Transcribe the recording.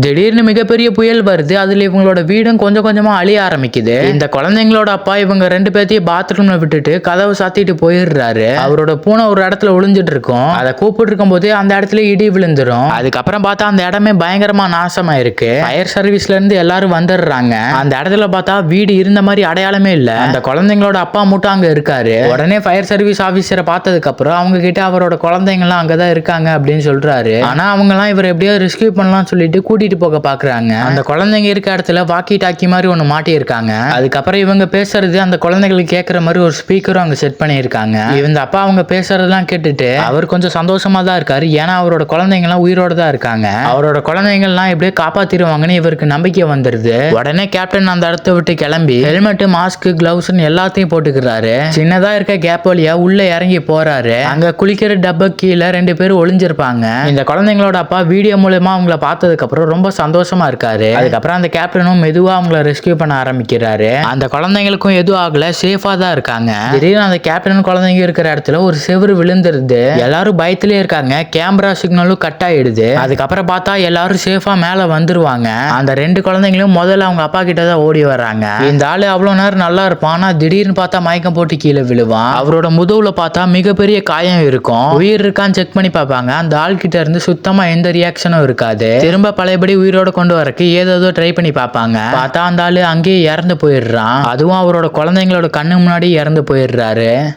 திடீர்னு மிகப்பெரிய புயல் வருது அதுல இவங்களோட வீடும் கொஞ்சம் கொஞ்சமா அழிய ஆரம்பிக்குது. இந்த குழந்தைங்களோட அப்பா இவங்க ரெண்டு பேர்த்தையும் பாத்ரூம்ல விட்டுட்டு கதவை சாத்திட்டு போயிடுறாரு. அவரோட பூனை ஒரு இடத்துல ஒளிஞ்சிட்டு இருக்கும். அதை கூப்பிட்டு இருக்கும் போது அந்த இடத்துல இடி விழுந்துரும். அதுக்கப்புறம் பார்த்தா அந்த இடமே பயங்கரமா நாசமா இருக்கு ஃபயர் சர்வீஸ்ல இருந்து எல்லாரும் வந்துடுறாங்க. அந்த இடத்துல பார்த்தா வீடு இருந்த மாதிரி அடையாளமே இல்ல. அந்த குழந்தைங்களோட அப்பா மட்டும் அங்க இருக்காரு. உடனே ஃபயர் சர்வீஸ் ஆபீசரை பார்த்ததுக்கு அப்புறம் அவங்க கிட்ட அவரோட குழந்தைங்கலாம் அங்கதான் இருக்காங்க அப்படின்னு சொல்றாரு. ஆனா அவங்க எல்லாம் இவர் எப்படியோ ரெஸ்கியூ பண்ணலாம்னு சொல்லிட்டு கூட்டிட்டு போக பாக்குறாங்க. அந்த குழந்தைங்க இருக்க இடத்துல வாக்கி டாக்கி மாதிரி ஒன்று மாட்டியிருக்காங்க. அதுக்கப்புறம் இவங்க பேசுறது அந்த குழந்தைகளுக்கு கேட்குற மாதிரி ஒரு ஸ்பீக்கரும் அங்க செட் பண்ணியிருக்காங்க. இவங்க அப்பா அவங்க பேசுறதெல்லாம் கேட்டுட்டு அவர் கொஞ்சம் சந்தோஷமா தான் இருக்காரு. ஏன்னா அவரோட குழந்தைங்க எல்லாம் உயிரோட தான் இருக்காங்க. அவரோட குழந்தைங்கள்லாம் எப்படியே எப்படியோ இவருக்கு நம்பிக்கை வந்துருது. உடனே கேப்டன் அந்த இடத்த விட்டு கிளம்பி ஹெல்மெட் மாஸ்க் கிளவுஸ் எல்லாத்தையும் போட்டுக்கிறாரு. சின்னதா இருக்க கேப் வழியா உள்ள இறங்கி போறாரு. அங்க குளிக்கிற டப்ப கீழே ரெண்டு பேரும் ஒளிஞ்சிருப்பாங்க. இந்த குழந்தைங்களோட அப்பா வீடியோ மூலயமா அவங்கள பார்த்ததுக்கு அப்புறம் ரொம்ப சந்தோஷமா இருக்காரு. அதுக்கப்புறம் அந்த கேப்டனும் மெதுவா அவங்கள ரெஸ்கியூ பண்ண ஆரம்பிக்கிறாரு. அந்த குழந்தைங்களுக்கும் எதுவும் ஆகல சேஃபா தான் இருக்காங்க. திடீர்னு அந்த கேப்டன் குழந்தைங்க இருக்கிற இடத்துல ஒரு செவுரு விழுந்துருது. எல்லாரும் பயத்திலே இருக்காங்க. கேமரா சிக்னலும் கட் ஆயிடுது. அதுக்கப்புறம் பார்த்தா எல்லாரும் சேஃபா மேல வந்துருவாங்க. அந்த ரெண்டு குழந்தைங்களும் முதல்ல அவங்க அப்பா கிட்ட தான் ஓடி வர்றாங்க. இந்த ஆளு அவ்வளவு நேரம் நல்லா இருப்பான். ஆனா திடீர்னு பார்த்தா மயக்கம் போட்டு கீழே விழுவான். அவரோட முதுகுல பார்த்தா மிகப்பெரிய காயம் இருக்கும். உயிர் இருக்கான்னு செக் பண்ணி பார்ப்பாங்க. அந்த ஆள் கிட்ட இருந்து சுத்தமா எந்த ரியாக்ஷனும் இருக்காது. திரும்ப பழையபடி உயிரோட கொண்டு வரக்கு ஏதேதோ ட்ரை பண்ணி பார்ப்பாங்க. பார்த்தா அந்த ஆளு அங்கேயே இறந்து போயிடுறான். அதுவும் அவரோட குழந்தைங்களோட கண்ணு முன்னாடி இறந்து போயிடுறாரு.